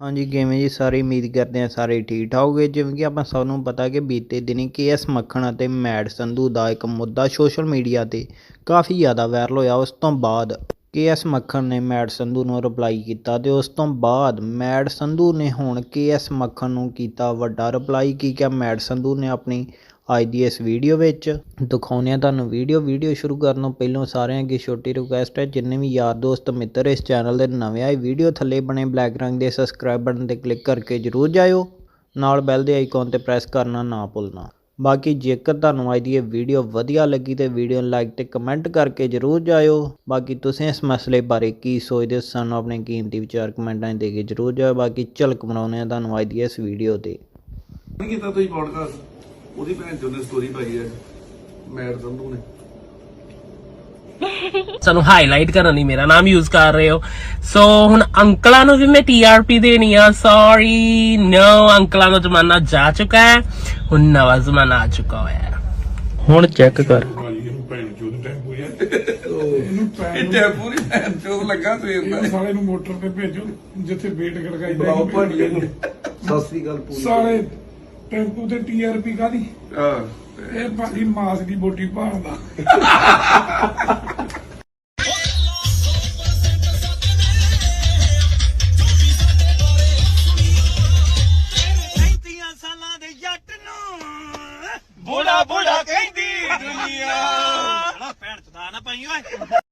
ਹਾਂਜੀ, ਕਿਵੇਂ ਜੀ? ਸਾਰੇ ਉਮੀਦ ਕਰਦੇ ਆ ਸਾਰੇ ਠੀਕ ਠਾਕ ਹੋਗੇ। ਜਿਵੇਂ ਕਿ ਆਪਾਂ ਸਭ ਨੂੰ ਪਤਾ ਕਿ ਬੀਤੇ ਦਿਨੀ ਕੇਐਸ ਮੱਖਣ ਅਤੇ ਮੈਡ ਸੰਧੂ ਦਾ ਇੱਕ ਮੁੱਦਾ ਸੋਸ਼ਲ ਮੀਡੀਆ ਤੇ ਕਾਫੀ ਜ਼ਿਆਦਾ ਵਾਇਰਲ ਹੋਇਆ। ਉਸ ਤੋਂ ਬਾਅਦ ਕੇ ਕੇਐਸ ਮੱਖਣ ਨੇ ਮੈਡ ਸੰਧੂ ਨੂੰ ਰਿਪਲਾਈ ਕੀਤਾ ਤੇ ਉਸ ਤੋਂ ਬਾਅਦ ਮੈਡ ਸੰਧੂ ਨੇ ਹੁਣ ਕੇ ਕੇਐਸ ਮੱਖਣ ਨੂੰ ਕੀਤਾ ਵੱਡਾ ਰਿਪਲਾਈ ਕੀ ਕਿਹਾ ਮੈਡ ਸੰਧੂ ਨੇ ਆਪਣੀ ਅੱਜ ਦੀ ਇਸ ਵੀਡੀਓ ਵਿੱਚ? ਦਿਖਾਉਂਦੇ ਹਾਂ ਤੁਹਾਨੂੰ ਵੀਡੀਓ ਵੀਡੀਓ ਸ਼ੁਰੂ ਕਰਨ ਤੋਂ ਪਹਿਲਾਂ ਸਾਰਿਆਂ ਅੱਗੇ ਛੋਟੀ ਰਿਕੁਐਸਟ ਹੈ, ਜਿੰਨੇ ਵੀ ਯਾਰ ਦੋਸਤ ਮਿੱਤਰ ਇਸ ਚੈਨਲ ਦੇ ਨਵੇਂ ਆਏ ਵੀਡੀਓ ਥੱਲੇ ਬਣੇ ਬਲੈਕ ਰੰਗ ਦੇ ਸਬਸਕ੍ਰਾਈਬ ਬਟਨ ਤੇ ਕਲਿੱਕ ਕਰਕੇ ਜਰੂਰ ਜਾਇਓ, ਨਾਲ ਬੈਲ ਦੇ ਆਈਕਨ ਤੇ ਪ੍ਰੈਸ ਕਰਨਾ ਨਾ ਭੁੱਲਣਾ। ਬਾਕੀ ਜੇਕਰ ਤੁਹਾਨੂੰ ਅੱਜ ਦੀ ਇਹ ਵੀਡੀਓ ਵਧੀਆ ਲੱਗੀ ਤੇ ਵੀਡੀਓ ਨੂੰ ਲਾਈਕ ਤੇ ਕਮੈਂਟ ਕਰਕੇ ਜਰੂਰ ਜਾਇਓ। ਬਾਕੀ ਤੁਸੀਂ ਇਸ ਮਸਲੇ ਬਾਰੇ ਕੀ ਸੋਚਦੇ ਹੋ, ਸਾਨੂੰ ਆਪਣੇ ਕੀਮਤੀ ਵਿਚਾਰ ਕਮੈਂਟਾਂ ਦੇ ਕੇ ਜਰੂਰ ਜਾਇਓ। ਬਾਕੀ ਝਲਕ ਬਣਾਉਂਦੇ ਆ ਤੁਹਾਨੂੰ ਅੱਜ ਦੀ ਇਸ ਵੀਡੀਓ ਤੇ। ਕੀਤਾ ਤੁਸੀਂ ਪੋਡਕਾਸਟ ਉਹਦੀ ਭੈਣ ਚੋਂ ਨੇ ਸਟੋਰੀ ਪਾਈ ਹੈ ਮੈਡ ਸੰਧੂ ਨੇ। ਸਾਨੂੰ ਹਾਈਲਾਈਟ ਕਰਨ ਲਈ ਮੇਰਾ ਨਾਮ ਯੂਜ਼ ਕਰ ਰਹੇ ਹੋ। ਸੋ ਹੁਣ ਅੰਕਲਾਂ ਨੂੰ ਵੀ ਮੈਂ ਟੀਆਰਪੀ ਦੇਣੀ ਆ ਸੌਰੀ ਨੋ ਅੰਕਲਾਂ ਦਾ ਜ਼ਮਾਨਾ ਜਾ ਚੁੱਕਾ ਹੈ ਹੁਣ ਨਵਾਂ ਜ਼ਮਾਨਾ ਆ ਚੁੱਕਾ ਹੈ। ਹੁਣ ਚੈੱਕ ਕਰ। ਟੈਂਪੂ ਇਹ ਲੱਗਾ ਸਵੇਰ ਦਾ। ਨੂੰ ਮੋਟਰ ਤੇ ਭੇਜੋ ਜਿੱਥੇ ਵੇਟ ਖੜਕਾਈ ਬਲਾਓ ਭਾਜੀ ਨੂੰ ਸਤਿ ਸ੍ਰੀ ਅਕਾਲ ਪੂਰੀ। ਸਾਲੇ ਟੈਂਪੂ ਤੇ ਟੀਆਰਪੀ ਕਾਦੀ ਹਾਂ। ਇਹ ਭਾਜੀ ਮਾਸ ਦੀ ਬੋਟੀ ਭਾਲਦਾ। ਬੁੜਾ ਬੁੜਾ ਕਹਿੰਦੀ ਦੁਨੀਆ। ਨਾ ਭੈਣ ਚਦਾ ਨਾ ਪਾਈ ਓਏ।